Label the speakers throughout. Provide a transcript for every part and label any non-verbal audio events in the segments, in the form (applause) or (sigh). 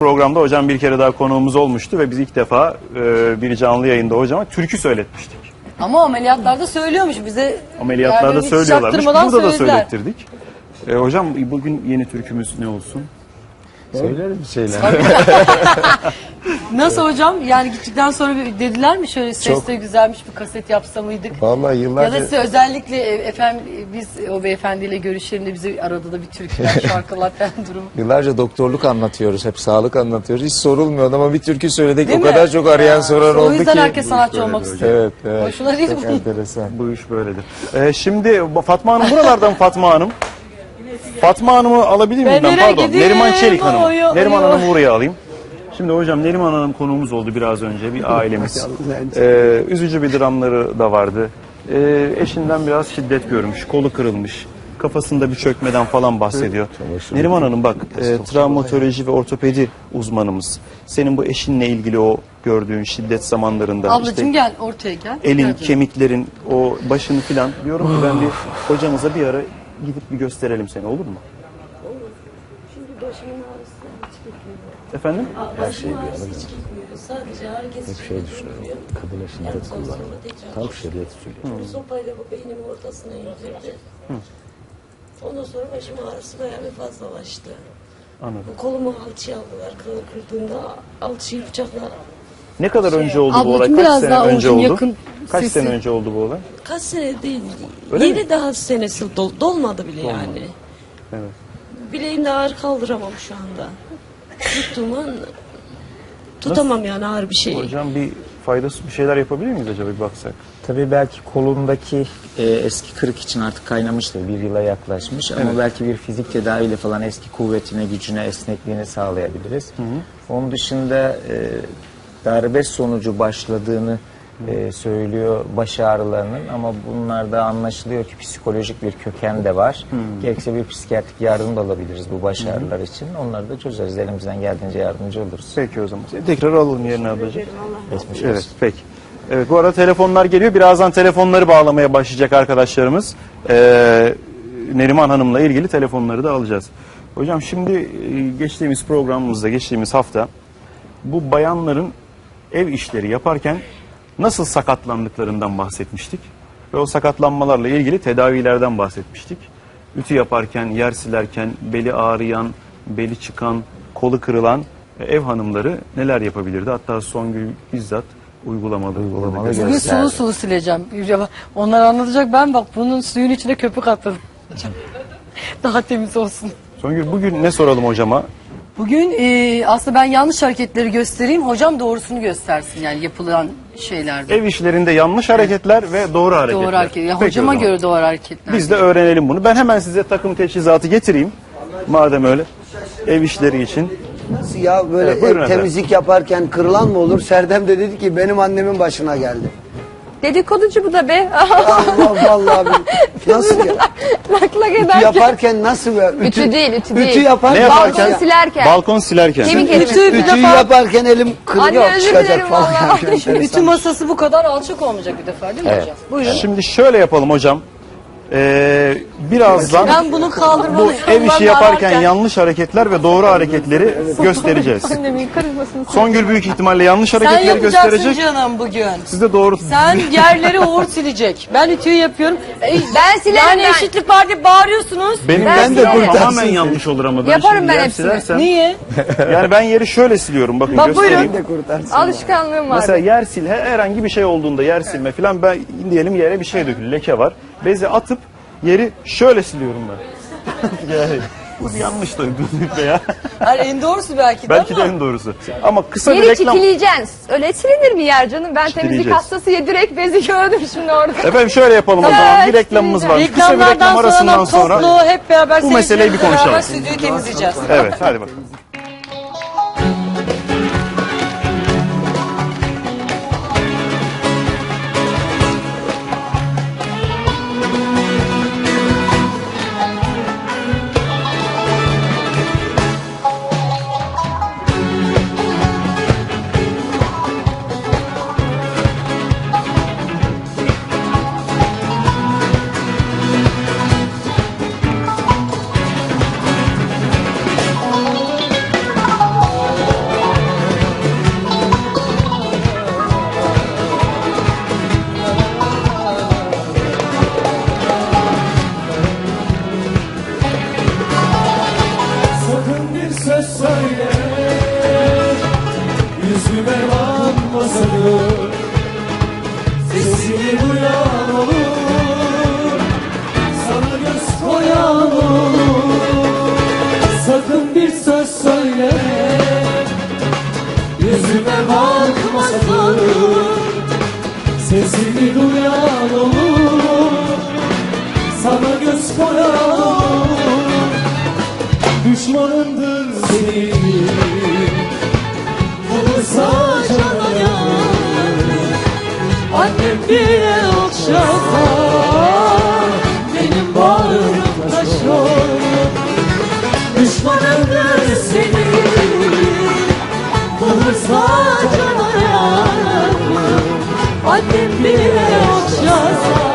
Speaker 1: Programda hocam bir kere daha konuğumuz olmuştu ve biz ilk defa e, bir canlı yayında hocama türkü söyletmiştik.
Speaker 2: Ama ameliyatlarda söylüyormuş bize.
Speaker 1: Ameliyatlarda söylüyorlarmış. Burada da
Speaker 2: söylediler.
Speaker 1: söylettirdik. E, hocam bugün yeni türkümüz ne olsun?
Speaker 3: Söylerim bir şeyler. (laughs)
Speaker 2: Nasıl hocam? Yani gittikten sonra bir dediler mi şöyle ses
Speaker 3: Çok.
Speaker 2: de güzelmiş bir kaset yapsa mıydık?
Speaker 3: Vallahi
Speaker 2: Ya
Speaker 3: yıllarca
Speaker 2: da size özellikle e, efendim e, biz o beyefendiyle görüşelim de bize arada da bir türküler, (laughs) şarkılar falan durumu.
Speaker 3: yıllarca doktorluk anlatıyoruz. Hep sağlık anlatıyoruz. Hiç sorulmuyor ama bir türkü söyledik.
Speaker 2: Değil
Speaker 3: o
Speaker 2: mi?
Speaker 3: kadar çok arayan soran
Speaker 2: O
Speaker 3: oldu
Speaker 2: yüzden
Speaker 3: ki.
Speaker 2: herkes sanatçı olmak istiyor.
Speaker 3: Evet, evet.
Speaker 2: Boşuna değil
Speaker 3: çok
Speaker 2: mi?
Speaker 3: enteresan.
Speaker 1: Bu iş böyledir. E, şimdi Fatma Hanım buralardan Fatma Hanım. Fatma Hanım'ı alabilir miyim
Speaker 2: Ben
Speaker 1: ben? Pardon.
Speaker 2: gideyim?
Speaker 1: Neriman Çelik Hanım.
Speaker 2: Oy, oy,
Speaker 1: Neriman. Hanım'ı buraya alayım. Şimdi hocam Neriman Hanım konuğumuz oldu biraz önce bir (laughs) ailemiz. Ee, üzücü bir dramları da vardı. Ee, eşinden biraz şiddet görmüş, kolu kırılmış. Kafasında bir çökmeden falan bahsediyor. Neriman Hanım bak, e, travmatoloji ve ortopedi uzmanımız. Senin bu eşinle ilgili o gördüğün şiddet zamanlarında
Speaker 2: Ablacığım
Speaker 1: işte
Speaker 2: gel ortaya gel.
Speaker 1: elin,
Speaker 2: Gel.
Speaker 1: kemiklerin, o başını filan diyorum ki ben bir hocamıza bir ara gidip bir gösterelim seni olur mu? Efendim?
Speaker 4: Her şeyi bir yana gelir. Hep şey düşünüyorum. Kadına şiddet kullanımı. Tam şiddet söylüyor.
Speaker 5: Sopayla bu beynimin ortasına indirdi. Ondan sonra başım ağrısı bayağı bir fazlalaştı.
Speaker 1: Anladım.
Speaker 5: Kolumu alçıya aldılar. Kılı kırdığında alçıyı bıçakla
Speaker 1: Ne kadar önce oldu bu
Speaker 2: Ablacığım,
Speaker 1: olay? Kaç
Speaker 2: biraz
Speaker 1: sene
Speaker 2: daha
Speaker 1: önce
Speaker 2: olsun,
Speaker 1: oldu?
Speaker 2: yakın
Speaker 1: Kaç
Speaker 2: sesi.
Speaker 1: sene önce oldu bu olay?
Speaker 5: kaç sene değil.
Speaker 1: Öyle
Speaker 5: yeni
Speaker 1: mi?
Speaker 5: daha senesi dol- dolmadı bile yani.
Speaker 1: Evet.
Speaker 5: Bileğimde ağır kaldıramam şu anda. Tuttuğum an tutamam yani ağır bir şey.
Speaker 1: Hocam bir faydası bir şeyler yapabilir miyiz acaba bir baksak?
Speaker 6: Tabii belki kolundaki e, eski kırık için artık kaynamıştır. Bir yıla yaklaşmış. Ama belki bir fizik tedaviyle falan eski kuvvetine, gücüne, esnekliğini sağlayabiliriz. Onun dışında e, darbe sonucu başladığını e, söylüyor baş ağrılarının ama bunlarda anlaşılıyor ki psikolojik bir köken de var. Gerekse bir psikiyatrik yardım da alabiliriz bu baş ağrılar için. Onları da çözeriz. Elimizden geldiğince yardımcı oluruz.
Speaker 1: Peki o zaman. Tekrar alalım yerine ablacığım.
Speaker 6: Geçmiş
Speaker 1: Evet peki. Evet bu arada telefonlar geliyor. Birazdan telefonları bağlamaya başlayacak arkadaşlarımız. Ee, Neriman Hanım'la ilgili telefonları da alacağız. Hocam şimdi e, geçtiğimiz programımızda geçtiğimiz hafta bu bayanların ev işleri yaparken nasıl sakatlandıklarından bahsetmiştik. Ve o sakatlanmalarla ilgili tedavilerden bahsetmiştik. Ütü yaparken, yer silerken, beli ağrıyan, beli çıkan, kolu kırılan ev hanımları neler yapabilirdi? Hatta Songül bizzat uygulamalı.
Speaker 6: Uygulamalı.
Speaker 2: Bugün sulu sulu sileceğim. Onlar anlatacak ben bak bunun suyun içine köpük atladım. (laughs) Daha temiz olsun.
Speaker 1: Songül bugün ne soralım hocama?
Speaker 2: Bugün e, aslında ben yanlış hareketleri göstereyim. Hocam doğrusunu göstersin yani yapılan şeylerde.
Speaker 1: Ev işlerinde yanlış hareketler ve doğru hareketler.
Speaker 2: doğru hareket. Ya
Speaker 1: Peki o
Speaker 2: hocama
Speaker 1: zaman.
Speaker 2: göre doğru hareketler.
Speaker 1: Biz de öğrenelim bunu. Ben hemen size takım teçhizatı getireyim. Madem öyle. Ev işleri için.
Speaker 7: Nasıl ya böyle
Speaker 1: Evet, buyurun
Speaker 7: ev
Speaker 1: efendim.
Speaker 7: temizlik yaparken kırılan mı olur? Serdem de dedi ki benim annemin başına geldi.
Speaker 8: Dedikoducu bu da be.
Speaker 7: Allah vallahi (laughs) bir- nasıl ya?
Speaker 8: Lak lak
Speaker 7: Ütü
Speaker 8: ederken.
Speaker 7: yaparken nasıl ya?
Speaker 8: Ütü değil, ütü
Speaker 7: Ütü
Speaker 8: değil.
Speaker 7: yaparken.
Speaker 1: Ne yaparken?
Speaker 8: Balkon silerken.
Speaker 1: Balkon silerken.
Speaker 8: Kemik
Speaker 7: Ütü,
Speaker 2: bir
Speaker 7: ütüyü
Speaker 2: defa-
Speaker 7: yaparken elim kırıyor
Speaker 8: Anne,
Speaker 7: çıkacak falan. (laughs) enteresan.
Speaker 2: Ütü masası bu kadar alçak olmayacak bir defa değil mi hocam? Buyurun.
Speaker 1: Şimdi şöyle yapalım hocam. Ee, birazdan
Speaker 2: Ben bunu
Speaker 1: bu
Speaker 2: kaldırmalıyım.
Speaker 1: ev işi yaparken yanlış hareketler ve doğru hareketleri (laughs) göstereceğiz.
Speaker 8: Annemin karışmasını
Speaker 1: Songül büyük ihtimalle yanlış
Speaker 2: Sen
Speaker 1: hareketleri
Speaker 2: yapacaksın
Speaker 1: gösterecek.
Speaker 2: canım bugün.
Speaker 1: Siz de doğru
Speaker 2: Sen (laughs) yerleri Uğur silecek. Ben ütüyü yapıyorum. E,
Speaker 8: Ben silerim
Speaker 2: Yani
Speaker 8: ben.
Speaker 2: eşitlik parti bağırıyorsunuz.
Speaker 1: benim
Speaker 8: Ben
Speaker 1: ben de
Speaker 8: silerim.
Speaker 1: tamamen yanlış olur ama ben
Speaker 8: Yaparım
Speaker 1: şimdi
Speaker 8: ben
Speaker 1: yer
Speaker 8: hepsini.
Speaker 1: silersem-
Speaker 2: Niye? (laughs)
Speaker 1: Yani ben yeri şöyle siliyorum bakın
Speaker 2: Bak
Speaker 1: göstereyim.
Speaker 2: buyurun.
Speaker 8: Alışkanlığım var.
Speaker 1: Mesela yer sil he- herhangi bir şey olduğunda yer silme falan ben diyelim yere bir şey dökülü leke var. Bezi atıp yeri şöyle siliyorum ben. (laughs) yani (laughs) bu yanlış da ya.
Speaker 2: Hayır en doğrusu belki de
Speaker 1: Belki de
Speaker 2: ama.
Speaker 1: en doğrusu. Ama kısa bir
Speaker 8: Yeri
Speaker 1: reklam.
Speaker 8: çitileyeceksin. Öyle silinir bir yer canım. Ben temizlik
Speaker 1: Çitileyeceğiz.
Speaker 8: hastası ya direkt bezi (laughs) gördüm şimdi orada.
Speaker 1: Efendim şöyle yapalım o zaman. Bir reklamımız var. Kısa bir
Speaker 2: Reklamlardan
Speaker 1: reklam
Speaker 2: sonra,
Speaker 1: arasından
Speaker 2: toplu
Speaker 1: sonra.
Speaker 2: hep beraber
Speaker 1: bu meseleyi bir
Speaker 2: seyircilerle beraber
Speaker 1: konuşalım.
Speaker 2: stüdyoyu temizleyeceğiz.
Speaker 1: Evet hadi bakalım.
Speaker 9: Annem bile okşasa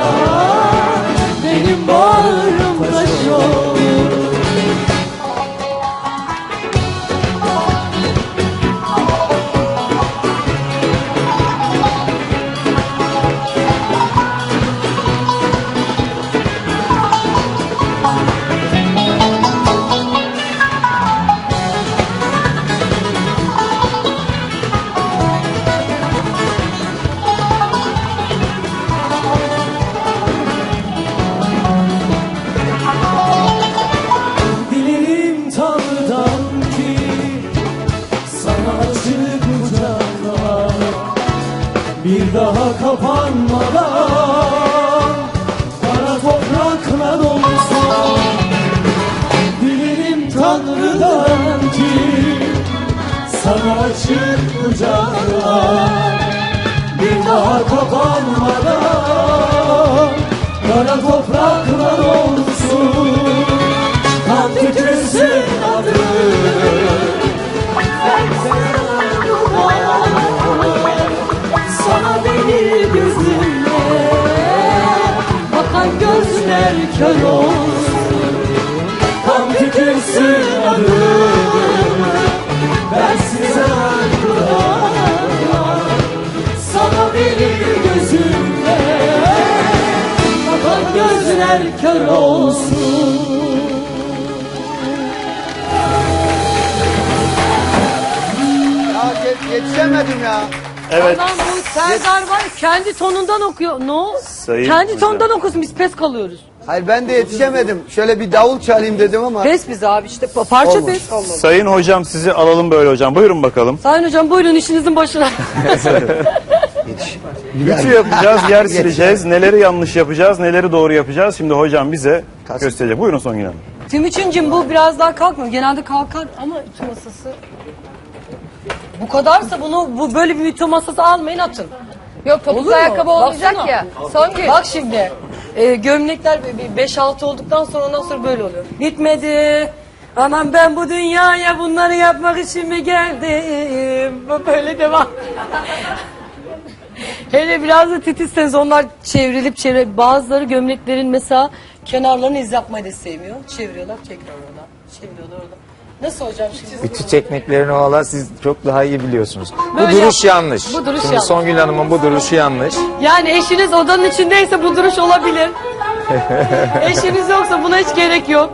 Speaker 9: gözler kör olsun kan tükürsün adım ben size duramam sana beni gözümle bakan gözler kör olsun
Speaker 7: yetişemedim ya.
Speaker 1: Evet.
Speaker 2: Lan bu Serdar var ya, kendi tonundan okuyor. No.
Speaker 1: Sayın
Speaker 2: kendi
Speaker 1: hocam.
Speaker 2: tonundan okusun biz pes kalıyoruz.
Speaker 7: Hayır ben de yetişemedim. Şöyle bir davul çalayım dedim ama.
Speaker 2: Pes biz abi işte pa- parça
Speaker 7: Olmadı.
Speaker 2: pes. Allah.
Speaker 1: Sayın hocam sizi alalım böyle hocam. Buyurun bakalım.
Speaker 2: Sayın hocam buyurun işinizin başına.
Speaker 1: Ütü yapacağız, yer sileceğiz. Neleri yanlış yapacağız, neleri doğru yapacağız. Şimdi hocam bize gösterecek. Buyurun Songül Hanım.
Speaker 2: Timuçin'cim bu biraz daha kalkmıyor. Genelde kalkar ama ütü masası. Bu kadarsa bunu bu böyle bir ütü masası almayın atın.
Speaker 8: Yok
Speaker 2: Olur
Speaker 8: topuklu
Speaker 2: mu?
Speaker 8: ayakkabı olmayacak
Speaker 2: Baksana.
Speaker 8: ya. Songül.
Speaker 2: Bak şimdi e, gömlekler 5-6 olduktan sonra ondan sonra böyle oluyor. Bitmedi. Anam ben bu dünyaya bunları yapmak için mi geldim? Böyle devam. (laughs) Hele biraz da titizseniz onlar çevrilip çevre bazıları gömleklerin mesela kenarlarını iz yapmayı da sevmiyor. Çeviriyorlar. Çeviriyorlar oradan. Nasıl hocam şimdi?
Speaker 6: Ütü tekniklerini valla siz çok daha iyi biliyorsunuz.
Speaker 2: Böyle
Speaker 6: bu duruş
Speaker 2: yap-
Speaker 6: yanlış.
Speaker 2: Bu duruş
Speaker 6: Şimdi
Speaker 2: yanlış.
Speaker 6: Songül Hanım'ın bu duruşu yanlış.
Speaker 2: Yani eşiniz odanın içindeyse bu duruş olabilir. (laughs) Eşiniz yoksa buna hiç gerek yok.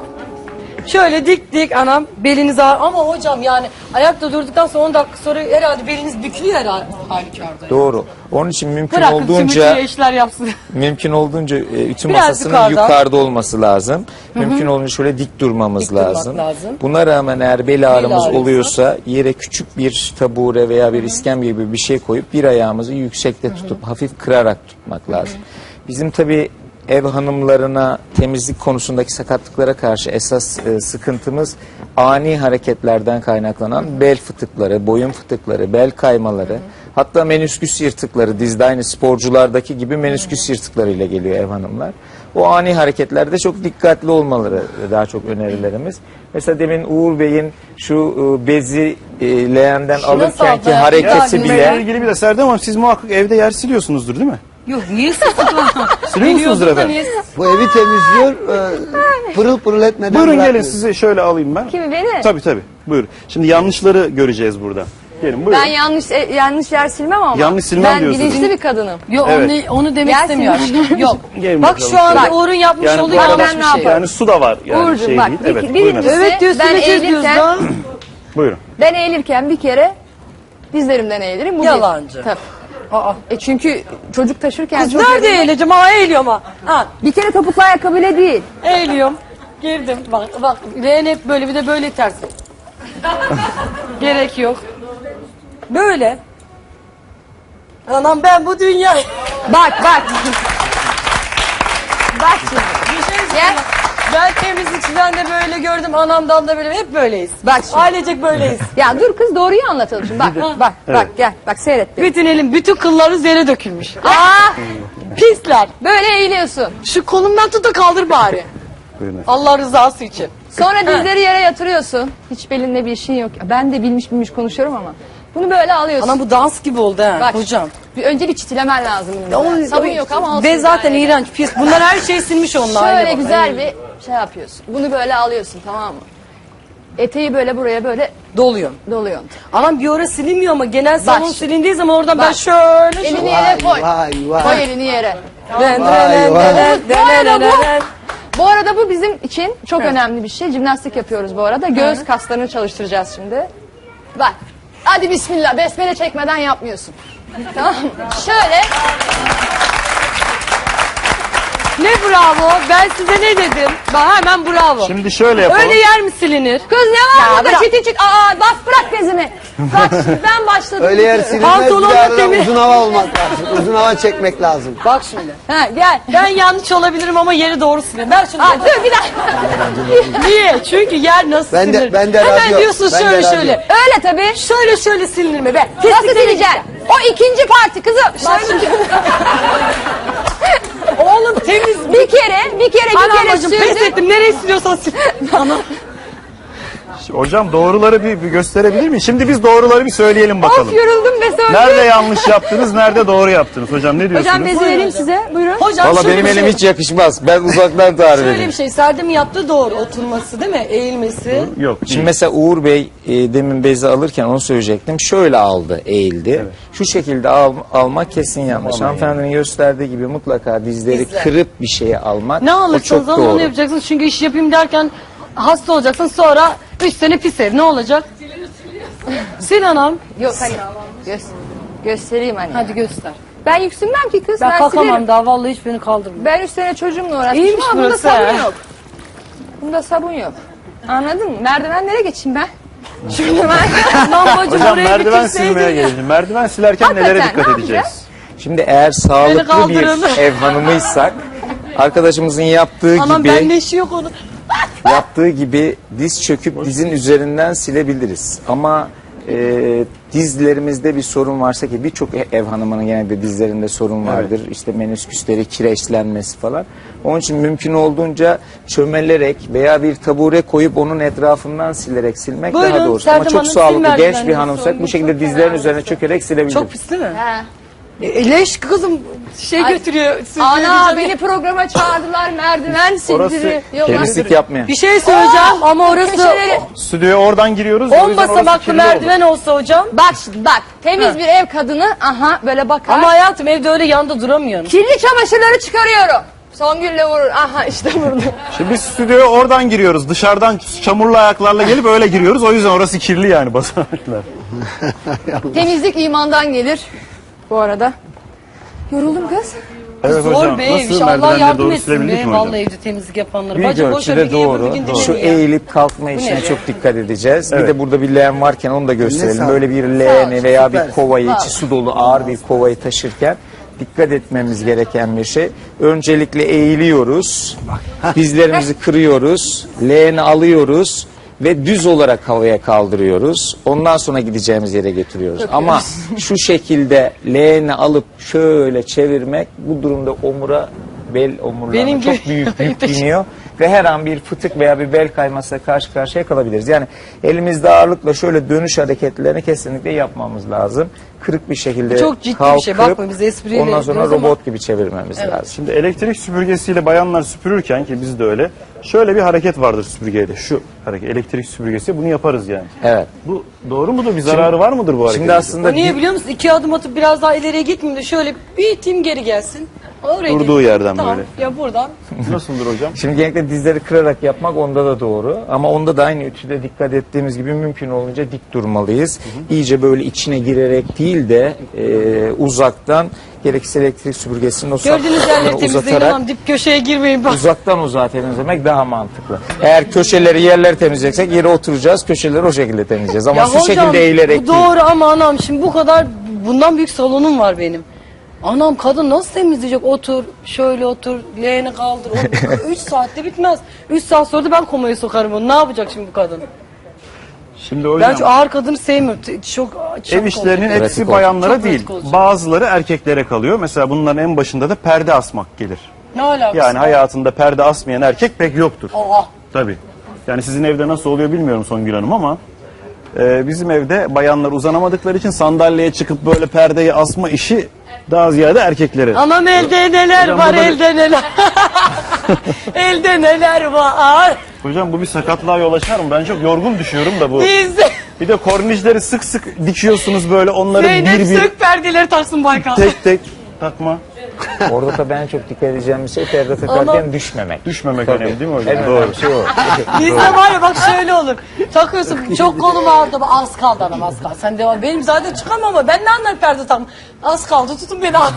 Speaker 2: Şöyle dik dik anam beliniz ağır. Ama hocam yani ayakta durduktan sonra 10 dakika sonra herhalde beliniz bükülüyor herhalde halükarda.
Speaker 6: Doğru. Onun için mümkün
Speaker 2: Bırakın
Speaker 6: olduğunca
Speaker 2: işler yapsın. (laughs)
Speaker 6: mümkün olduğunca e, ütü
Speaker 2: Biraz
Speaker 6: masasının
Speaker 2: yukarıda.
Speaker 6: olması lazım. Mümkün olduğunca şöyle dik durmamız
Speaker 2: Dik durmak
Speaker 6: lazım.
Speaker 2: lazım.
Speaker 6: Buna rağmen eğer bel ağrımız
Speaker 2: ağrıyorsa?
Speaker 6: oluyorsa yere küçük bir tabure veya bir iskemle gibi bir şey koyup bir ayağımızı yüksekte tutup hafif kırarak tutmak lazım. Bizim tabi ev hanımlarına temizlik konusundaki sakatlıklara karşı esas e, sıkıntımız ani hareketlerden kaynaklanan bel fıtıkları, boyun fıtıkları, bel kaymaları, hatta menüsküs yırtıkları, dizde aynı sporculardaki gibi menüsküs yırtıklarıyla geliyor ev hanımlar. O ani hareketlerde çok dikkatli olmaları daha çok önerilerimiz. Mesela demin Uğur Bey'in şu e, bezi e, leğenden alırken ki
Speaker 2: aldı?
Speaker 6: hareketi bile
Speaker 1: ilgili bir de Serdar Hanım siz muhakkak evde yer siliyorsunuzdur değil mi?
Speaker 2: Yok niye sıkıntı
Speaker 1: Siliyor musunuzdur efendim?
Speaker 7: Bu evi temizliyor. e, pırıl pırıl etmeden
Speaker 1: Buyurun gelin
Speaker 7: bırakmıyor.
Speaker 1: sizi şöyle alayım ben.
Speaker 8: Kimi beni?
Speaker 1: Tabii tabii. Buyurun. Şimdi yanlışları göreceğiz burada. Gelin buyurun.
Speaker 8: Ben yanlış e, yanlış yer silmem ama.
Speaker 1: Yanlış silmem
Speaker 8: ben
Speaker 1: diyorsunuz.
Speaker 8: bilinçli bir kadınım.
Speaker 2: Yok
Speaker 1: Evet.
Speaker 2: onu, onu demek
Speaker 8: Gelsin.
Speaker 2: istemiyorum. (laughs) Yok.
Speaker 1: Gelin
Speaker 2: Bak
Speaker 1: bakalım
Speaker 2: şu anda
Speaker 1: şöyle.
Speaker 2: Uğur'un yapmış
Speaker 1: Yani
Speaker 2: olduğu
Speaker 1: bu arada-
Speaker 2: yanlış bir
Speaker 8: Ben ne
Speaker 2: şey.
Speaker 8: yaparım?
Speaker 1: Yani su da var yani
Speaker 8: Uğurcuğum
Speaker 1: şey
Speaker 8: bak,
Speaker 1: değil.
Speaker 8: bir-
Speaker 1: Evet buyurun
Speaker 8: birincisi-
Speaker 1: efendim.
Speaker 2: Evet diyor
Speaker 8: Ben
Speaker 2: lan. (clears throat)
Speaker 1: Buyurun.
Speaker 8: Ben eğilirken bir kere dizlerimden eğilirim. Bu
Speaker 2: Yalancı.
Speaker 8: Tabii.
Speaker 2: Aa.
Speaker 8: E çünkü çocuk taşırken
Speaker 2: Kız
Speaker 8: çok
Speaker 2: nerede eğileceğim? Ha eğiliyorum ha. Ha
Speaker 8: Bir kere topuklu ayakkabıyla değil.
Speaker 2: eğiliyorum. Girdim. Bak bak. Leğen hep böyle bir de böyle tersin. (laughs) Gerek yok. Böyle. Anam ben bu dünya.
Speaker 8: Bak bak. (laughs) bak şimdi.
Speaker 2: Bir şey söyleyeyim. Ben temizlikçiden de böyle gördüm. Anamdan da böyle. Hep böyleyiz.
Speaker 8: Bak şimdi.
Speaker 2: Ailecek böyleyiz. (laughs)
Speaker 8: Ya dur kız doğruyu anlatalım şimdi. Bak bak bak gel. Bak seyret. beni.
Speaker 2: Bütün elim, bütün kıllarınız yere dökülmüş.
Speaker 8: Aa,
Speaker 2: Pisler.
Speaker 8: böyle eğiliyorsun.
Speaker 2: Şu kolumdan tut da kaldır bari.
Speaker 1: Buyurun.
Speaker 2: Allah rızası için.
Speaker 8: Sonra (laughs) dizleri yere yatırıyorsun. Hiç belinde bir şeyin yok. Ben de bilmiş bilmiş konuşuyorum ama. Bunu böyle alıyorsun.
Speaker 2: Ana bu dans gibi oldu ha
Speaker 8: Bak.
Speaker 2: hocam.
Speaker 8: Bir önce bir çitilemen lazım. bunu.
Speaker 2: O-
Speaker 8: Sabun
Speaker 2: o-
Speaker 8: yok ama olsun.
Speaker 2: Ve zaten
Speaker 8: yani.
Speaker 2: iğrenç, pis. Bunlar her şey silmiş onlar.
Speaker 8: Şöyle güzel bir şey yapıyorsun. Bunu böyle alıyorsun tamam mı? Eteği böyle buraya böyle
Speaker 2: Doluyorum.
Speaker 8: doluyorsun.
Speaker 2: Anam bir ara silinmiyor ama genel salon
Speaker 8: şimdi.
Speaker 2: silindiği zaman oradan ben
Speaker 8: Bak.
Speaker 2: şöyle
Speaker 8: Elini yere koy.
Speaker 7: Vay
Speaker 8: Koy
Speaker 7: vay.
Speaker 8: elini yere.
Speaker 2: Den,
Speaker 7: Vay,
Speaker 2: den,
Speaker 7: vay.
Speaker 2: den,
Speaker 8: Bu arada
Speaker 2: den, den,
Speaker 8: bu-
Speaker 2: den.
Speaker 8: Bu arada bu bizim için çok önemli bir şey. Jimnastik yapıyoruz bu arada. Göğüs kaslarını çalıştıracağız şimdi. Bak. Hadi bismillah. Besmele çekmeden yapmıyorsun. tamam mı? Şöyle.
Speaker 2: Ne bravo. Ben size ne dedim? Bak hemen bravo.
Speaker 1: Şimdi şöyle yapalım.
Speaker 2: Öyle yer mi silinir?
Speaker 8: Kız ne var
Speaker 2: Ya
Speaker 8: burada
Speaker 2: bırak.
Speaker 8: çiti çit. Aa bak bırak bezimi. Bak şimdi (laughs) ben başladım.
Speaker 7: Öyle yer silinmez bir
Speaker 2: da
Speaker 7: arada
Speaker 2: temiz.
Speaker 7: uzun hava olmak lazım. Uzun hava çekmek lazım.
Speaker 2: Bak şimdi.
Speaker 8: Ha gel.
Speaker 2: Ben yanlış olabilirim ama yeri doğru silin. Ver şunu.
Speaker 8: Aa, dur bir dakika.
Speaker 2: Niye? Çünkü yer nasıl
Speaker 7: Ben de-
Speaker 2: silinir?
Speaker 7: ben de
Speaker 2: Hemen
Speaker 7: radyo-
Speaker 2: diyorsun
Speaker 7: ben de
Speaker 2: şöyle
Speaker 7: radyo.
Speaker 2: şöyle.
Speaker 8: Öyle tabii.
Speaker 2: Şöyle şöyle silinir mi be?
Speaker 8: Nasıl
Speaker 2: Pislikleri-
Speaker 8: sileceksin? O ikinci parti kızım. Şöyle.
Speaker 2: Oğlum (laughs) temiz.
Speaker 8: bir kere, bir kere, bir
Speaker 2: Anam
Speaker 8: kere
Speaker 2: bacım pes
Speaker 8: sürdün.
Speaker 2: ettim. Nereye siliyorsan sil. (laughs) Anam.
Speaker 1: Hocam doğruları bir, bir gösterebilir miyim? Şimdi biz doğruları bir söyleyelim bakalım.
Speaker 8: Of yoruldum be söndüm.
Speaker 1: Nerede yanlış yaptınız, nerede doğru yaptınız? Hocam ne diyorsunuz?
Speaker 8: Hocam bezi vereyim size. Buyurun.
Speaker 2: Hocam
Speaker 6: Valla
Speaker 2: şöyle
Speaker 6: benim
Speaker 2: bir
Speaker 6: elim
Speaker 2: şey.
Speaker 6: hiç yakışmaz. Ben uzaktan tarif
Speaker 2: Şöyle
Speaker 6: edeyim.
Speaker 2: bir şey. Serdem'in yaptığı doğru. Oturması değil mi? Eğilmesi.
Speaker 1: Yok.
Speaker 6: Şimdi mesela Uğur Bey e, demin bezi alırken onu söyleyecektim. Şöyle aldı, eğildi. Şu şekilde al- almak kesin yanlış. Hanımefendinin gösterdiği gibi mutlaka dizleri
Speaker 2: Dizler.
Speaker 6: kırıp bir şeye almak
Speaker 2: Ne
Speaker 6: o
Speaker 2: alırsanız
Speaker 6: çok
Speaker 2: alın onu
Speaker 6: doğru.
Speaker 2: yapacaksın. Çünkü iş yapayım derken hasta olacaksın. Sonra 3 sene pis ev. Ne olacak? Sil anam.
Speaker 8: Yok hani göz, göstereyim hani.
Speaker 2: Hadi göster.
Speaker 8: Ben yüksünmem ki kız.
Speaker 2: Ben
Speaker 8: Ben,
Speaker 2: kalkamam
Speaker 8: silerim.
Speaker 2: daha. Vallahi hiç beni kaldırmıyor.
Speaker 8: Ben üç sene çocuğumla uğraşmışım
Speaker 2: İyiymiş
Speaker 8: ama bunda sabun
Speaker 2: ha.
Speaker 8: yok. Bunda sabun yok. Anladın mı? Merdivenlere geçeyim ben. (laughs) Şurada ben.
Speaker 2: Lan bacım
Speaker 1: Hocam
Speaker 2: oraya
Speaker 1: merdiven silmeye
Speaker 2: ya.
Speaker 1: gelince. Merdiven silerken nelere
Speaker 8: Hakikaten,
Speaker 1: dikkat
Speaker 8: ne
Speaker 1: edeceğiz?
Speaker 6: Şimdi eğer sağlıklı bir ev hanımıysak arkadaşımızın yaptığı
Speaker 2: Anam
Speaker 6: gibi
Speaker 2: bende işi yok onu.
Speaker 6: Yaptığı gibi diz çöküp dizin üzerinden silebiliriz. Ama e, dizlerimizde bir sorun varsa ki birçok e- ev hanımının genelde dizlerinde sorun vardır. İşte menüsküsleri kireçlenmesi falan. Onun için mümkün olduğunca çömelerek veya bir tabure koyup onun etrafından silerek silmek
Speaker 2: Buyurun,
Speaker 6: daha doğrusu. Ama çok
Speaker 2: Hanım,
Speaker 6: sağlıklı genç bir hanımsak bu şekilde dizlerin üzerine çökerek silebiliriz.
Speaker 2: Çok pis değil mi?
Speaker 8: He.
Speaker 2: E, leş kızım şey
Speaker 8: Ay,
Speaker 2: götürüyor.
Speaker 8: Ana beni programa çağırdılar merdiven sildiri. Yok,
Speaker 6: Temizlik yapmaya.
Speaker 2: Bir şey söyleyeceğim ama orası
Speaker 8: köşeleri-
Speaker 1: Stüdyoya oradan giriyoruz. o
Speaker 2: 10
Speaker 1: yüzden orası
Speaker 2: basamaklı
Speaker 1: kirli
Speaker 2: merdiven olsa hocam.
Speaker 8: Bak şimdi bak. Temiz
Speaker 2: Ha.
Speaker 8: bir ev kadını aha böyle bakar.
Speaker 2: Ama hayatım evde öyle yanda duramıyorsun.
Speaker 8: Kirli çamaşırları çıkarıyorum. Songül'le vurur. Aha işte vurdu. (laughs)
Speaker 1: Şimdi biz stüdyoya oradan giriyoruz. Dışarıdan çamurlu ayaklarla gelip öyle giriyoruz. O yüzden orası kirli yani basamaklar.
Speaker 8: Temizlik imandan gelir. Bu arada. Yoruldum kız.
Speaker 1: Evet
Speaker 2: Zor
Speaker 1: hocam.
Speaker 2: be.
Speaker 1: Nasıl
Speaker 2: İnşallah
Speaker 1: merdivenleri
Speaker 2: yardım
Speaker 1: doğru
Speaker 2: etsin
Speaker 1: silebildik
Speaker 2: be.
Speaker 1: mi hocam?
Speaker 2: Vallahi evde temizlik yapanlara.
Speaker 6: Bir
Speaker 2: Bacım boş ver,
Speaker 6: ölçüde doğru.
Speaker 2: gün
Speaker 6: Şu eğilip kalkma işine
Speaker 2: ne?
Speaker 6: çok dikkat edeceğiz. Bir de burada bir leğen varken onu da gösterelim.
Speaker 7: sağlık.
Speaker 6: Böyle bir leğeni veya bir
Speaker 7: süper.
Speaker 6: kovayı,
Speaker 8: Sağ
Speaker 6: içi su dolu ağır bir kovayı taşırken dikkat etmemiz gereken bir şey. Öncelikle eğiliyoruz. Dizlerimizi kırıyoruz. Leğeni alıyoruz ve düz olarak havaya kaldırıyoruz. Ondan sonra gideceğimiz yere götürüyoruz. Ama (laughs) şu şekilde leğeni alıp şöyle çevirmek bu durumda omura bel omurlarına çok büyük (laughs) yük biniyor ve her an bir fıtık veya bir bel kaymasıyla karşı karşıya kalabiliriz. Yani elimizde ağırlıkla şöyle dönüş hareketlerini kesinlikle yapmamız lazım. Kırık bir şekilde
Speaker 2: Çok ciddi bir
Speaker 6: kalkıp
Speaker 2: şey. Bakma biz espriyle
Speaker 6: ondan sonra
Speaker 2: yapıyoruz ama-
Speaker 6: robot gibi çevirmemiz lazım.
Speaker 1: Şimdi elektrik süpürgesiyle bayanlar süpürürken ki biz de öyle. Şöyle bir hareket vardır süpürgeyle. Şu hareket elektrik süpürgesi bunu yaparız yani.
Speaker 6: Evet.
Speaker 1: Bu doğru mudur? Bir zararı var mıdır bu hareketin?
Speaker 6: Şimdi aslında
Speaker 2: O niye biliyor musun? İki adım atıp biraz daha ileriye gitmeyeyim de şöyle bir iteyim geri gelsin. Oraya
Speaker 1: Durduğu
Speaker 2: geliyor.
Speaker 1: yerden
Speaker 2: tamam.
Speaker 1: böyle.
Speaker 2: Ya buradan. (laughs)
Speaker 1: Nasıldır hocam?
Speaker 6: Şimdi genellikle dizleri kırarak yapmak onda da doğru. Ama onda da aynı ütüde dikkat ettiğimiz gibi mümkün olunca dik durmalıyız. İyice böyle içine girerek değil de e, uzaktan gerekirse elektrik süpürgesinin o
Speaker 2: Gördüğünüz
Speaker 6: saplarını
Speaker 2: yerleri temizleyin
Speaker 6: uzatarak
Speaker 2: anam dip köşeye girmeyin bak.
Speaker 6: uzaktan uzağa temizlemek daha mantıklı. Eğer köşeleri yerleri temizleyeceksek yere oturacağız. Köşeleri o şekilde temizleyeceğiz. Ama
Speaker 2: Ya
Speaker 6: şu
Speaker 2: hocam
Speaker 6: şekilde eğilerek
Speaker 2: bu
Speaker 6: değil.
Speaker 2: doğru ama anam şimdi bu kadar bundan büyük salonum var benim. Anam kadın nasıl temizleyecek? Otur, şöyle otur, leğeni kaldır. 3 (laughs) saatte bitmez. 3 saat sonra da ben komaya sokarım onu. Ne yapacak şimdi bu kadın?
Speaker 1: Şimdi hocam
Speaker 2: Ben şu ağır kadını sevmiyorum. T- Çok, çok
Speaker 1: ev işlerinin
Speaker 6: Pratik
Speaker 1: hepsi
Speaker 6: olacak.
Speaker 1: bayanlara
Speaker 2: Çok
Speaker 1: değil.
Speaker 2: pratik olacak.
Speaker 1: Bazıları erkeklere kalıyor. Mesela bunların en başında da perde asmak gelir.
Speaker 2: Ne alakası
Speaker 1: Yani
Speaker 2: var?
Speaker 1: hayatında perde asmayan erkek pek yoktur.
Speaker 2: Oha.
Speaker 1: Tabii. Yani sizin evde nasıl oluyor bilmiyorum Songül Hanım ama e, bizim evde bayanlar uzanamadıkları için sandalyeye çıkıp böyle perdeyi asma işi daha ziyade erkekleri.
Speaker 2: Anam elde neler
Speaker 1: Hocam
Speaker 2: var
Speaker 1: bir-
Speaker 2: elde neler. (laughs) elde neler var.
Speaker 1: Hocam bu bir sakatlığa yol açar mı? Ben çok yorgun düşüyorum da bu.
Speaker 2: Biz
Speaker 1: Bir de kornişleri sık sık dikiyorsunuz böyle onları
Speaker 2: Zeynep
Speaker 1: bir bir
Speaker 2: sök perdeleri taksın Baykal.
Speaker 1: tek tek takma. (laughs)
Speaker 6: Orada da ben çok dikkat edeceğim bir şey perde takarken düşmemek.
Speaker 1: Düşmemek
Speaker 6: Tabii.
Speaker 1: önemli değil mi hocam?
Speaker 6: En
Speaker 1: Doğru.
Speaker 6: önemli şey o.
Speaker 2: Bizde var ya bak şöyle olur. Takıyorsun çok kolum ağrıdı. Az kaldı anam az kaldı. Sen devam. Benim zaten çıkamam ama ben ne anlarım perde takma. Az kaldı tutun beni al.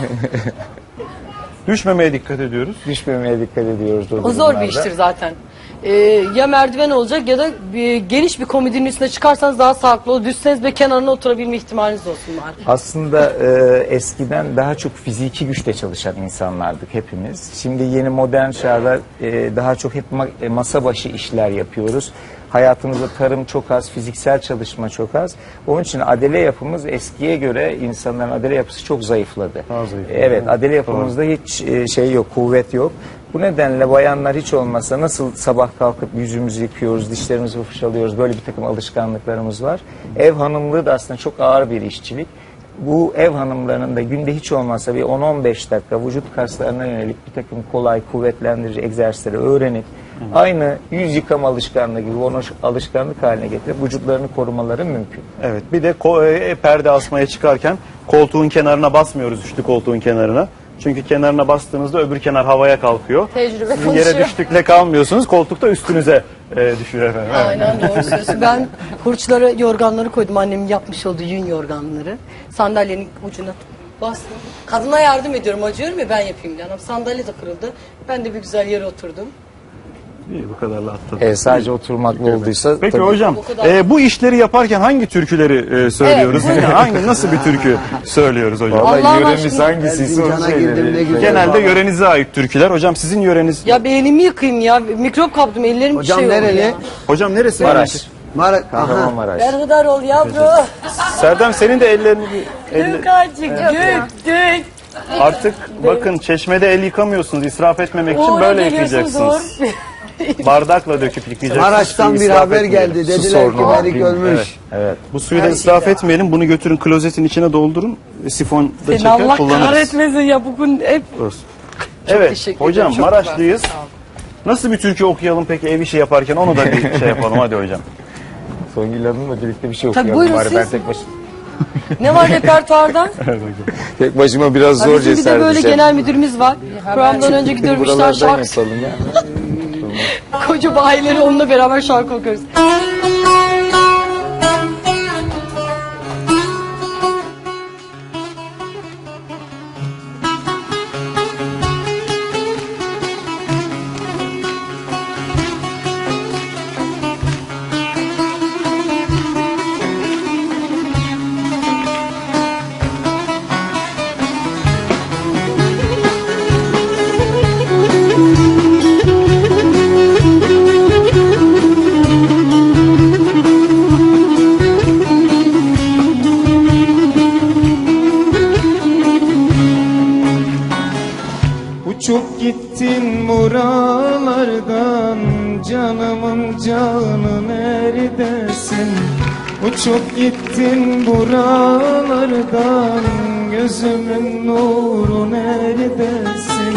Speaker 1: Düşmemeye dikkat ediyoruz.
Speaker 6: Düşmemeye dikkat ediyoruz. o
Speaker 2: O zor bir
Speaker 6: durumlarda.
Speaker 2: iştir zaten. Ee, ya merdiven olacak ya da bir, geniş bir komodinin üstüne çıkarsanız daha sağlıklı olur. Düşseniz ve kenarına oturabilme ihtimaliniz olsun bari.
Speaker 6: Aslında e, eskiden daha çok fiziki güçle çalışan insanlardık hepimiz. Şimdi yeni modern çağda e, daha çok hep ma- e, masa başı işler yapıyoruz. Hayatımızda tarım çok az, fiziksel çalışma çok az. Onun için adele yapımız eskiye göre insanların adele yapısı çok zayıfladı.
Speaker 1: Daha zayıfladı.
Speaker 6: Evet, adele yapımızda hiç e, şey yok, kuvvet yok. Bu nedenle bayanlar hiç olmasa nasıl sabah kalkıp yüzümüzü yıkıyoruz, dişlerimizi fırçalıyoruz, böyle bir takım alışkanlıklarımız var. Ev hanımlığı da aslında çok ağır bir işçilik. Bu ev hanımlarının da günde hiç olmazsa bir 10-15 dakika vücut kaslarına yönelik bir takım kolay kuvvetlendirici egzersizleri öğrenip aynı yüz yıkama alışkanlığı gibi onu alışkanlık haline getirip vücutlarını korumaları mümkün.
Speaker 1: Evet. Bir de ko- e, perde asmaya çıkarken koltuğun kenarına basmıyoruz üçlü koltuğun kenarına. Çünkü kenarına bastığınızda öbür kenar havaya kalkıyor.
Speaker 2: Tecrübe
Speaker 1: Sizin yere
Speaker 2: konuşuyor.
Speaker 1: düştükle kalmıyorsunuz. Koltuk da üstünüze e, düşüyor efendim.
Speaker 2: Aynen doğru (laughs) söylüyorsun. Ben hurçlara yorganları koydum. Annemin yapmış olduğu yün yorganları. Sandalyenin ucuna bastım. Kadına yardım ediyorum. Acıyorum ya ben yapayım diye. Sandalye de kırıldı. Ben de bir güzel yere oturdum.
Speaker 1: İyi bu kadarla atladım.
Speaker 6: E, sadece oturmakla olduysa
Speaker 1: Peki
Speaker 6: tabii-
Speaker 1: hocam e, bu işleri yaparken hangi türküleri e, söylüyoruz?
Speaker 2: Evet, (laughs)
Speaker 1: hangi nasıl bir türkü söylüyoruz hocam?
Speaker 6: Vallahi
Speaker 2: Allah'ın
Speaker 6: yöremiz
Speaker 2: aşkına.
Speaker 6: hangisiyse o
Speaker 7: Erzincan'a
Speaker 6: şeyleri.
Speaker 7: girdim ne güzel.
Speaker 1: Genelde yörenize ait türküler. Hocam sizin yöreniz
Speaker 2: Ya bir elimi yıkayayım ya. Mikrop kaptım. Ellerim
Speaker 7: Hocam
Speaker 2: bir şey oldu
Speaker 7: nereli?
Speaker 2: ya.
Speaker 1: Hocam neresi?
Speaker 6: Maraş.
Speaker 7: Mara Aha.
Speaker 6: Kahramanmaraş.
Speaker 2: Berhudar ol yavru.
Speaker 1: Serdem senin de ellerini bir elle-
Speaker 2: Dök azıcık dök dök.
Speaker 1: Artık bakın çeşmede el yıkamıyorsunuz. israf etmemek için böyle yıkayacaksınız. (laughs) Bardakla döküp yıkayacaksınız.
Speaker 7: Maraş'tan bir haber geldi.
Speaker 6: Su
Speaker 7: Dediler ki Melik ölmüş.
Speaker 6: Evet.
Speaker 1: Bu suyu da israf etmeyelim. Bunu götürün klozetin içine doldurun. Sifonda
Speaker 2: Seni
Speaker 1: çeker
Speaker 2: Allah
Speaker 1: kullanırız.
Speaker 2: kahretmesin ya bugün hep
Speaker 1: Olsun. Evet hocam
Speaker 2: çok
Speaker 1: Maraşlıyız. Nasıl bir türkü okuyalım peki ev işi yaparken onu da bir şey yapalım hadi hocam. (laughs)
Speaker 6: Songül Hanım'la birlikte bir şey
Speaker 2: Tabii,
Speaker 6: okuyalım
Speaker 2: buyurun
Speaker 6: bari. Ben
Speaker 2: siz.
Speaker 6: tek, baş,
Speaker 2: ne var (laughs) repertuarda?
Speaker 6: tek başıma biraz zor
Speaker 2: Bizim bir de
Speaker 6: cesaret
Speaker 2: böyle genel müdürümüz var. Programdan önceki dönüşler
Speaker 6: Buralardan
Speaker 2: şarkı
Speaker 6: yapalım ya.
Speaker 2: Koca bayileri onunla beraber şarkı okuyoruz.
Speaker 10: Uçup gittin buralardan Gözümün nuru neredesin?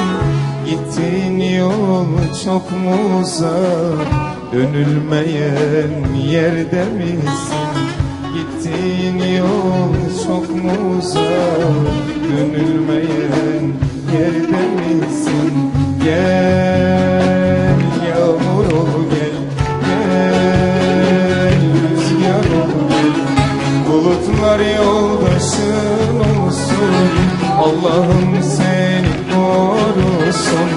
Speaker 10: Gittiğin yol çok mu uzak Dönülmeyen yerde misin? Gittiğin yol çok mu uzak Dönülmeyen
Speaker 6: Allah'ım seni korusun.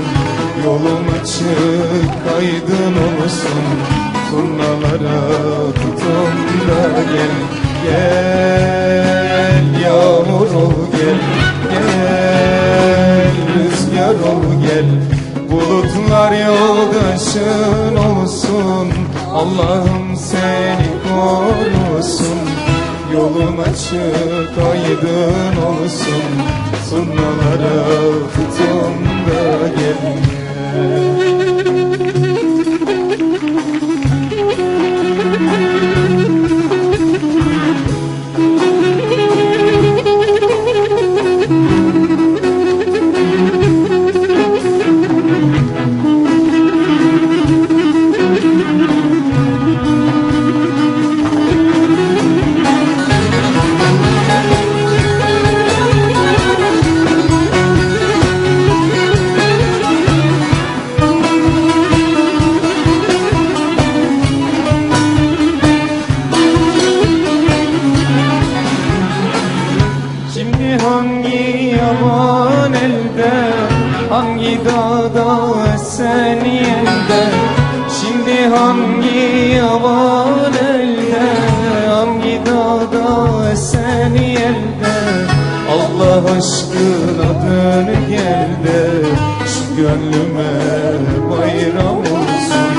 Speaker 6: Yolun açık aydın olsun. Turnalara tutun da gel Gel. Yağmur ol gel Gel. Rüzgar ol gel. Bulutlar yoldaşın olsun. Allah'ım seni korusun Yolun açık aydın olsun. Sunnalara tutun hangi yaman elde Hangi dağda esen yelde Allah aşkına dön gel de Şu gönlüme bayram olsun.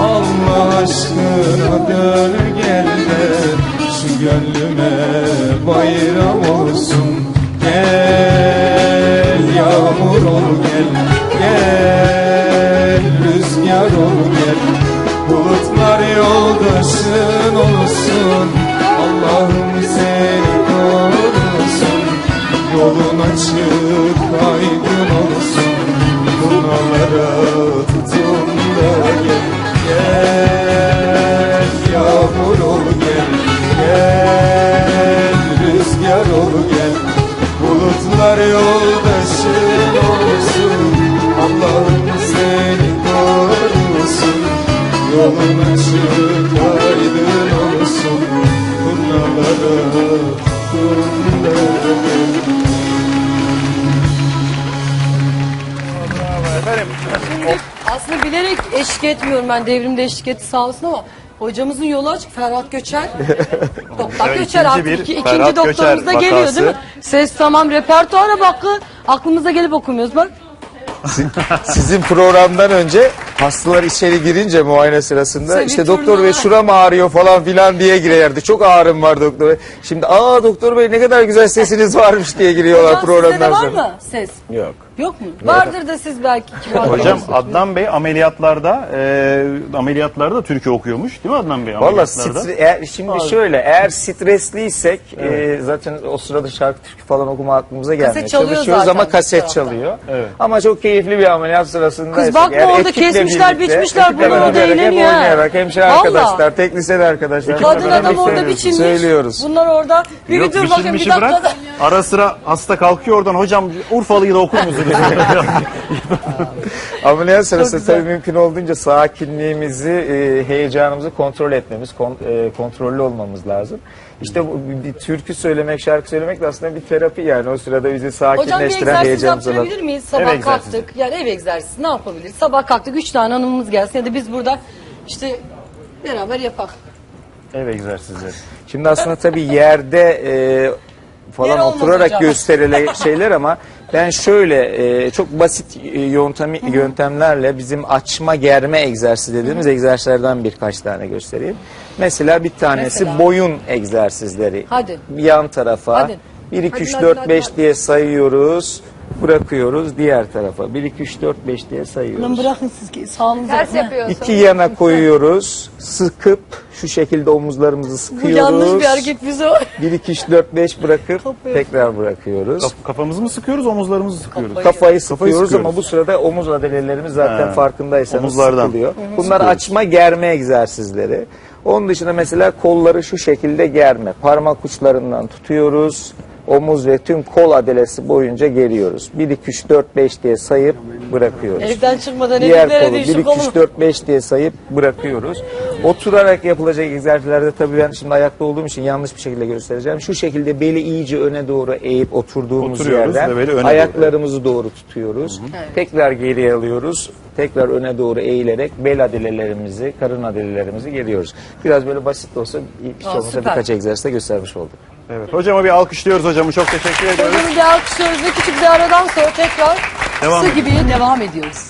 Speaker 6: Allah aşkına dön gel de Şu gönlüme bayram yoldaşın olsun. Allah'ım seni korusun. Yolun açık aydın olsun. Turnalara tutun da gel Gel yağmur
Speaker 2: etmiyorum ben devrimde eşlik etti sağ olsun ama hocamızın yolu açık Ferhat Göçer. (laughs) Doktor
Speaker 1: Evet,
Speaker 2: Göçer
Speaker 1: ikinci
Speaker 2: artık
Speaker 1: bir
Speaker 2: iki,
Speaker 1: Ferhat
Speaker 2: ikinci doktorumuz da
Speaker 1: Göçer
Speaker 2: geliyor değil mi? Ses tamam repertuara bakın aklımıza gelip okumuyoruz bak.
Speaker 11: Sizin programdan önce hastalar içeri girince muayene sırasında
Speaker 2: Tabii,
Speaker 11: işte doktor bey şuram ağrıyor falan filan diye girerdi. Çok ağrım var doktor bey. Şimdi aa doktor bey ne kadar güzel sesiniz varmış diye giriyorlar
Speaker 2: Hocam sizde de
Speaker 11: programdan
Speaker 2: var
Speaker 11: sonra.
Speaker 2: mı ses?
Speaker 11: Yok.
Speaker 2: Yok mu? Vardır da siz belki. kibar (laughs)
Speaker 1: Hocam. Adnan Bey ameliyatlarda e, ameliyatlarda türkü okuyormuş değil mi Adnan Bey?
Speaker 11: Valla
Speaker 1: Ameliyatlarda.
Speaker 11: stre- eğer, şimdi şöyle eğer stresliysek e, zaten o sırada şarkı türkü falan okuma aklımıza gelmiyor.
Speaker 2: çalıyor
Speaker 11: Çalışıyoruz
Speaker 2: zaten
Speaker 11: ama
Speaker 2: bir
Speaker 11: kaset
Speaker 2: taraftan.
Speaker 11: çalıyor.
Speaker 1: Evet.
Speaker 11: Ama çok keyifli bir ameliyat sırasında.
Speaker 2: Kız bakma orada kesmişler, biçmişler, bunlar orada
Speaker 11: Hem
Speaker 2: eğleniyor ha.
Speaker 11: oynayarak hemşire
Speaker 2: Vallahi.
Speaker 11: arkadaşlar, teknisyen arkadaşlar.
Speaker 2: Kadın adam orada biçilmiş.
Speaker 11: Söylüyoruz.
Speaker 2: Bunlar orada. Bir,
Speaker 1: Yok
Speaker 2: bir dur bakayım bir
Speaker 1: biçilmişi
Speaker 2: dakika.
Speaker 1: bırak. Ara sıra hasta kalkıyor oradan hocam Urfalı'yı da okur musunuz?
Speaker 11: Ameliyat sırasında tabii mümkün olduğunca sakinliğimizi, e, heyecanımızı kontrol etmemiz, kon- e, kontrollü olmamız lazım. İşte bu, bir, türkü söylemek, şarkı söylemek de aslında bir terapi yani. O sırada bizi
Speaker 2: Hocam bir
Speaker 11: sakinleştiren,
Speaker 2: egzersiz
Speaker 11: heyecanımızı alan.
Speaker 2: yaptırabilir miyiz? Sabah
Speaker 1: egzersizi.
Speaker 2: kalktık. Yani ev egzersizi ne yapabiliriz? Sabah kalktık üç tane hanımımız gelsin ya da biz burada işte beraber yapak.
Speaker 1: Ev egzersizleri.
Speaker 11: Şimdi aslında tabii yerde e,
Speaker 2: Yer
Speaker 11: falan
Speaker 2: olmaz
Speaker 11: oturarak
Speaker 2: hocam.
Speaker 11: gösterilen şeyler ama ben şöyle e, çok basit e, yöntemi, yöntemlerle bizim açma germe egzersizi dediğimiz egzersizlerden birkaç tane göstereyim. Mesela bir tanesi
Speaker 2: Mesela?
Speaker 11: boyun egzersizleri.
Speaker 2: Hadi.
Speaker 11: Yan tarafa
Speaker 2: Hadi.
Speaker 11: 1 2
Speaker 2: Hadi,
Speaker 11: 3
Speaker 2: hadi,
Speaker 11: 4
Speaker 2: hadi,
Speaker 11: 5
Speaker 2: hadi.
Speaker 11: diye sayıyoruz. Bırakıyoruz diğer tarafa. 1 2 3 4 5 diye sayıyoruz.
Speaker 2: Lan bırakın siz ki sağlığınıza.
Speaker 8: Ters yapıyorsun.
Speaker 11: İki yana koyuyoruz. Sıkıp şu şekilde omuzlarımızı
Speaker 2: Bu
Speaker 11: sıkıyoruz.
Speaker 2: yanlış bir hareket bize o.
Speaker 11: 1 2 3 4 5 bırakıp
Speaker 2: Kafayı-
Speaker 11: tekrar bırakıyoruz.
Speaker 1: Kaf- Kafamızı mı sıkıyoruz omuzlarımızı sıkıyoruz?
Speaker 2: Kafayı-
Speaker 11: Kafayı sıkıyoruz
Speaker 1: sıkıyoruz.
Speaker 11: ama bu sırada omuz adalelerimiz zaten
Speaker 1: Ha,
Speaker 11: farkındaysanız
Speaker 1: omuzlardan.
Speaker 11: sıkılıyor. Bunlar açma germe egzersizleri. Onun dışında mesela kolları şu şekilde germe. Parmak uçlarından tutuyoruz.
Speaker 6: Omuz ve tüm kol adalesi boyunca geriyoruz. 1 2 3 4 5 diye sayıp bırakıyoruz.
Speaker 2: Evden çıkmadan
Speaker 6: Diğer kolu 1
Speaker 2: düştü
Speaker 6: 2
Speaker 2: kolum.
Speaker 6: 3 4 5 diye sayıp bırakıyoruz. Oturarak yapılacak egzersizlerde tabii ben şimdi ayakta olduğum için yanlış bir şekilde göstereceğim. Şu şekilde beli iyice öne doğru eğip oturduğumuz
Speaker 1: Oturuyoruz
Speaker 6: yerden
Speaker 1: ve beli öne doğru.
Speaker 6: ayaklarımızı doğru tutuyoruz. Tekrar geriye alıyoruz. Tekrar öne doğru eğilerek bel adelelerimizi, karın adelelerimizi geriyoruz. Biraz böyle basit de olsa hiç
Speaker 2: Aa,
Speaker 6: olmasa
Speaker 2: süper.
Speaker 6: birkaç egzersizde göstermiş olduk.
Speaker 1: Evet. Hocama bir alkışlıyoruz hocamı. Çok teşekkür ediyoruz.
Speaker 2: Hocamı bir alkışlıyoruz ve küçük bir aradan sonra tekrar
Speaker 1: Devam
Speaker 2: su
Speaker 1: edelim.
Speaker 2: gibi devam ediyoruz.